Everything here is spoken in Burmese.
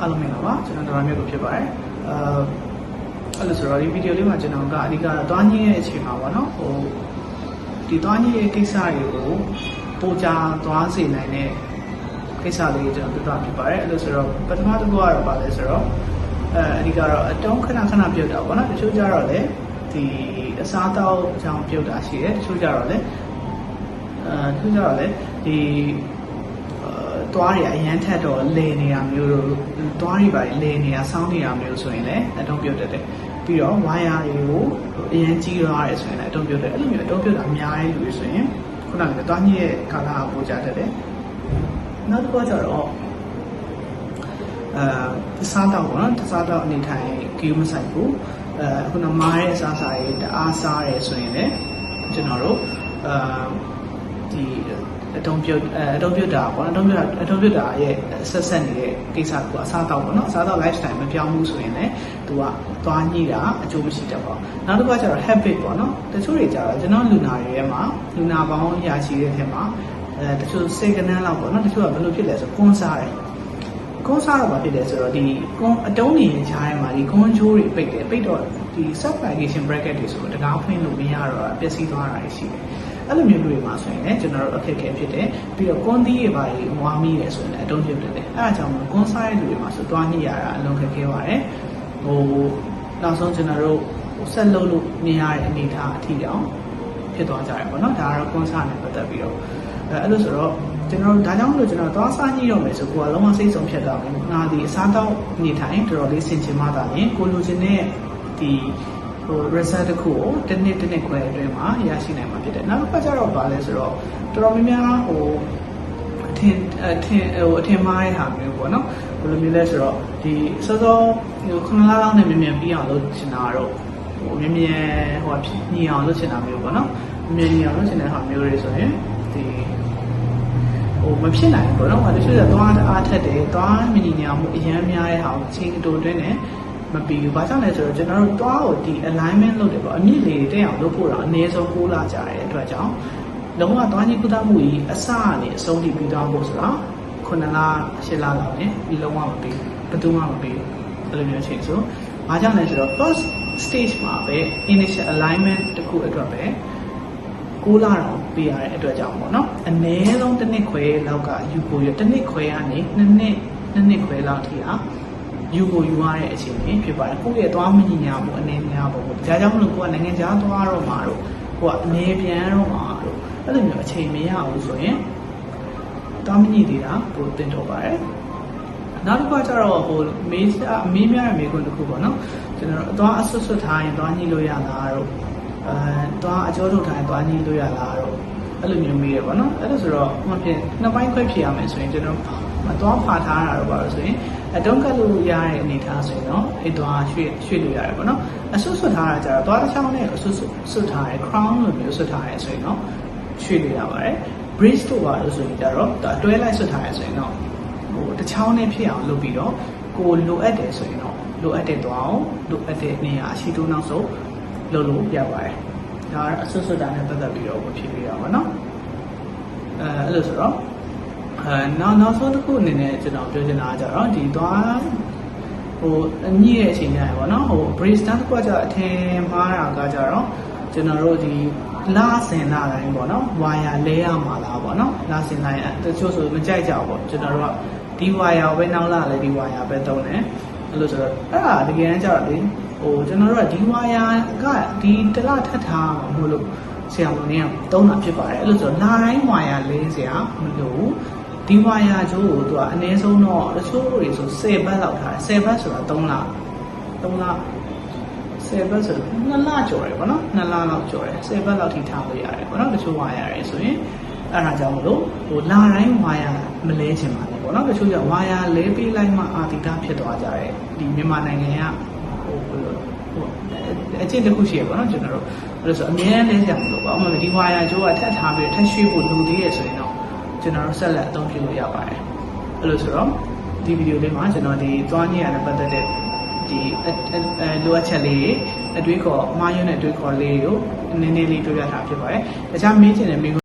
အားလုံးမင်္ဂလာပါကျွန်တော်ဒေါ်ရမြတ်ကိုဖြစ်ပါတယ်အာအဲ့လိုဆိုတော့ဒီဗီဒီယိုလေးမှာကျွန်တော်ကအဓိကတော့တွားညင်းရဲ့အချိန်မှာပေါ့နော်ဟိုဒီတွားညင်းရဲ့ကိစ္စတွေကိုပိုကြသွားစေနိုင်တဲ့ကိစ္စလေးကျွန်တော်ပြပြဖြစ်ပါတယ်အဲ့လိုဆိုတော့ပထမတစ်ခုကတော့ပါလဲဆိုတော့အဲအဓိကတော့အတုံးခဏခဏပြုတ်တာပေါ့နော်တချို့ကြတော့လေဒီအစားတောက်အကြောင်းပြုတ်တာရှိတယ်တချို့ကြတော့လေအဲတချို့ကြတော့လေဒီ သွားတွေအရန်ထက်တော့လေနေတာမျိုးတို့သွားတွေပါလေနေတာစောင်းနေတာမျိုးဆိုရင်လည်းအတုံးပြုတ်တတ်တယ်ပြီးတော့ဝိုင်းယာတွေကိုအရန်ကြီးသွားတယ်ဆိုရင်လည်းအတုံးပြုတ်တယ်အဲ့လိုမျိုးအတုံးပြုတ်တာအများကြီးလူတွေဆိုရင်ခုနကသွားညရဲ့ကာလာကိုကြားတတ်တယ်နောက်တစ်ခုကျတော့အဲစားတော့ပေါ့နော်စားတော့အနေထိုင်ကီးမဆိုင်ဘူးအဲခုနမားရဲ့အစားအစာတွေတအားစားရဲဆိုရင်လည်းကျွန်တော်တို့အဲဒီ အတုံးပြုတ်အတုံးပြုတ်တာပေါ့နော်အတုံးပြုတ်တာအတုံးပြုတ်တာရဲ့ဆက်ဆက်နေတဲ့ကိစ္စကအစားတော့ပေါ့နော်အစားတော့ lifestyle မပြောင်းဘူးဆိုရင်လည်းသူကသွားညှိတာအကျိုးမရှိတတ်ပါဘူးနောက်တစ်ခုကကျတော့ habit ပေါ့နော်တချို့တွေကျတော့ကျွန်တော်လူနာတွေထဲမှာလူနာပေါင်းရာချီတဲ့ထဲမှာအဲတချို့စိတ်ကနန်းလောက်ပေါ့နော်တချို့ကဘယ်လိုဖြစ်လဲဆိုကွန်းစားတယ် ကွန်းစားတော့ဘာဖြစ်လဲဆိုတော့ဒီကွန်းအတုံးနေတဲ့ခြားထဲမှာဒီကွန်းချိုးတွေပိတ်တယ်ပိတ်တော့ဒီ subligation bracket တွေဆိုတော့တကားဖွင့်လို့မရတော့ပျက်စီးသွားတာရှိတယ်အဲ့လိုမျိုးတွေမှာဆိုရင်လည်းကျွန်တော်တို့အခက်အခဲဖြစ်တယ်ပြီးတော့ကွန်သီးတွေပါတွေဝါမိတယ်ဆိုရင်လည်းအတုံးဖြစ်တယ်အဲ့ဒါကြောင့်မို့ကွန်စားတဲ့လူတွေမှာဆိုတွားညှိရတာအလုံးခက်ခဲပါတယ်ဟိုနောက်ဆုံးကျွန်တော်တို့ဆက်လုပ်လို့နေရတဲ့အနေအထားအထိတောင်ဖြစ်သွားကြတယ်ပေါ့နော်ဒါကတော့ကွန်စားနဲ့ပတ်သက်ပြီးတော့အဲအဲ့လိုဆိုတော့ ကျွန်တော်တို့ဒါကြောင့်မလို့ကျွန်တော်သွားစားညှိတော့မယ်ဆိုကိုကလုံးဝစိတ်ဆုံးဖြတ်တာပဲငါဒီအစားတော့နေထိုင်တော်တော်လေးဆင်ခြင်မှသာရင်ကိုလိုချင်တဲ့ဒီဟို result တစ်ခုကိုတစ်နှစ်တစ်နှစ်ခွဲအတွင်းမှာရရှိနိုင်မှာဖြစ်တယ်နောက်တစ်ခါကျတော့ပါလဲဆိုတော့တော်တော်များများဟိုအထင်အထင်ဟိုအထင်မှားတဲ့ဟာမျိုးပေါ့နော်ဘယ်လိုမျိုးလဲဆိုတော့ဒီစောစောဟိုခုနလလောက်နဲ့မြန်မြန်ပြီးအောင်လုပ်ချင်တာတော့ဟိုမြန်မြန်ဟိုညီအောင်လုပ်ချင်တာမျိုးပေါ့နော်မြန်ညီအောင်လုပ်ချင်တဲ့ဟာမျိုးတွေဆိုရင်ဒီ ဟိုမဖြစ်နိုင်ဘူးပေါ့နော်။တချို့ကသွားအားထက်တယ်၊သွားမညီညာမှုအရန်များတဲ့ဟာကိုချိန်အတူတွင်းနဲ့မပြီးဘူး။ဘာကြောင့်လဲဆိုတော့ကျွန်တော်တို့သွားကိုဒီ alignment လုပ်တယ်ပေါ့။အမြင့်လေးတက်အောင်လုပ်ဖို့တော့အနည်းဆုံး6လကြာတဲ့အတွက်ကြောင့်လုံးဝသွားကြီးကုသမှုကြီးအစကနေအဆုံးထိပြီးသွားဖို့ဆိုတာ9လ10လလောက်နဲ့ဒီလုံးဝမပြီးဘူး။ဘယ်သူမှမပြီးဘူး။အဲ့လိုမျိုးချိန်ဆိုဘာကြောင့်လဲဆိုတော့ first stage မှာပဲ initial alignment တခုအတွက်ပဲ 6လတော့ပြရတဲ့အတွက်ကြောင့်ပေါ့နော်အနည်းဆုံးတစ်နှစ်ခွဲလောက်ကယူကိုရတစ်နှစ်ခွဲကနေနှစ်နှစ်နှစ်နှစ်ခွဲလောက်ထိဟာယူကိုယူရတဲ့အခြေအနေဖြစ်ပါတယ်ကိုယ့်ရဲ့သွားမညီညာမှုအနေများပေါ့ဒါကြောင့်မလို့ကိုကနိုင်ငံခြားသွားတော့မှာတော့ကိုကအနေပြန်တော့မှာတော့အဲ့လိုမျိုးအချိန်မရဘူးဆိုရင်သွားမညီသေးတာပိုတင်တော့ပါတယ်နောက်တစ်ခါကျတော့ဟိုမေးမေးမြတဲ့မေးခွန်းတစ်ခုပေါ့နော်ကျွန်တော်အသွားအဆွတ်ဆွတ်ထားရင်သွားညှိလို့ရလားတော့ အဲသွားအကျောထုတ်ထားရင်သွားညှိလို့ရလားတော့အဲ့လိုမျိုးမေးရပါတော့အဲ့လိုဆိုတော့မှဖြစ်နှစ်ပိုင်းခွဲဖြစ်ရမယ်ဆိုရင်ကျွန်တော်မသွားဖာထားတာတော့ပါလို့ဆိုရင်အတုံးကတ်လို့ရတဲ့အနေထားဆိုရင်တော့အဲ့သွားရွှေ့ရွှေ့လို့ရတယ်ပေါ့နော်အဆွတ်ဆွတ်ထားတာကြတော့သွားတစ်ချောင်းနဲ့အဆွတ်ဆွတ်ထားတယ် crown လိုမျိုးဆွတ်ထားရဲဆိုရင်တော့ရွှေ့လို့ရပါတယ် brace တို့ပါလို့ဆိုရင်ကြတော့တွဲလိုက်ဆွတ်ထားရဲဆိုရင်တော့ဟိုတစ်ချောင်းနဲ့ဖြစ်အောင်လုပ်ပြီးတော့ကိုလိုအပ်တယ်ဆိုရင်တော့လိုအပ်တဲ့သွားအောင်လိုအပ်တဲ့နေရာအရှိတိုးနောက်ဆုံး လုပ်လို့ရပါတယ်ဒါကအဆွတ်ဆွတ်တာနဲ့ပတ်သက်ပြီးတော့ဖြစ်ပြီးတော့ပါနော်အဲအဲ့လိုဆိုတော့အဲနောက်နောက်ဆုံးတစ်ခုအနေနဲ့ကျွန်တော်ပြောချင်တာကကြတော့ဒီသွားဟိုအညည့်ရဲ့အချိန်ကျရင်ပေါ့နော်ဟို brace stand ကကြအထင်မှားတာကကြတော့ကျွန်တော်တို့ဒီလာစင်လာတိုင်းပေါ့နော်ဝါယာလဲရမှာလားပေါ့နော်လာစင်လာရင်တချို့ဆိုမကြိုက်ကြဘူးပေါ့ကျွန်တော်တို့ကဒီဝါယာပဲနောက်လာလဲဒီဝါယာပဲသုံးတယ်အဲ့လိုဆိုတော့အဲ့ဒါတကယ်တမ်းကျတော့လေ ဟိုကျွန်တော်တို့ကဒီဝါယာကဒီတလထပ်ထားမှာမလို့ဆရာမင်းကသုံးတာဖြစ်ပါတယ်အဲ့လိုဆိုတော့လာတိုင်းဝါယာလဲစရာမလိုဘူးဒီဝါယာကျိုးကိုသူကအနည်းဆုံးတော့တချို့တွေဆို10ဘတ်လောက်ထားတယ်10ဘတ်ဆိုတာ3လ3လ10ဘတ်ဆိုတော့2လကျော်တယ်ပေါ့နော်2လလောက်ကျော်တယ်10ဘတ်လောက်ထိထားလို့ရတယ်ပေါ့နော်တချို့ဝါယာတွေဆိုရင်အဲ့ဒါကြောင့်မလို့ဟိုလာတိုင်းဝါယာမလဲချင်ပါနဲ့ပေါ့နော်တချို့ကဝါယာလဲပေးလိုက်မှအာတိတာဖြစ်သွားကြတယ်ဒီမြန်မာနိုင်ငံကဟိုဟို အကျင့်တစ်ခုရှိရပေါ့နော်ကျွန်တော်တို့အဲ့လိုဆိုအများနဲ့လဲကြမလို့ပေါ့ဥပမာဒီဝါယာကျိုးကထပ်ထားပြီးထပ်ရွှေ့ဖို့လိုသေးရဆိုရင်တော့ကျွန်တော်တို့ဆက်လက်အသုံးပြုလို့ရပါတယ်အဲ့လိုဆိုတော့ဒီဗီဒီယိုလေးမှာကျွန်တော်ဒီသွားညရတဲ့ပတ်သက်တဲ့ဒီအဲလိုအပ်ချက်လေးတွေအတွေးခေါ်မှားယွင်းတဲ့အတွေးခေါ်လေးတွေကိုနည်းနည်းလေးပြောပြထားဖြစ်ပါတယ်။တခြားမေးချင်တဲ့မေး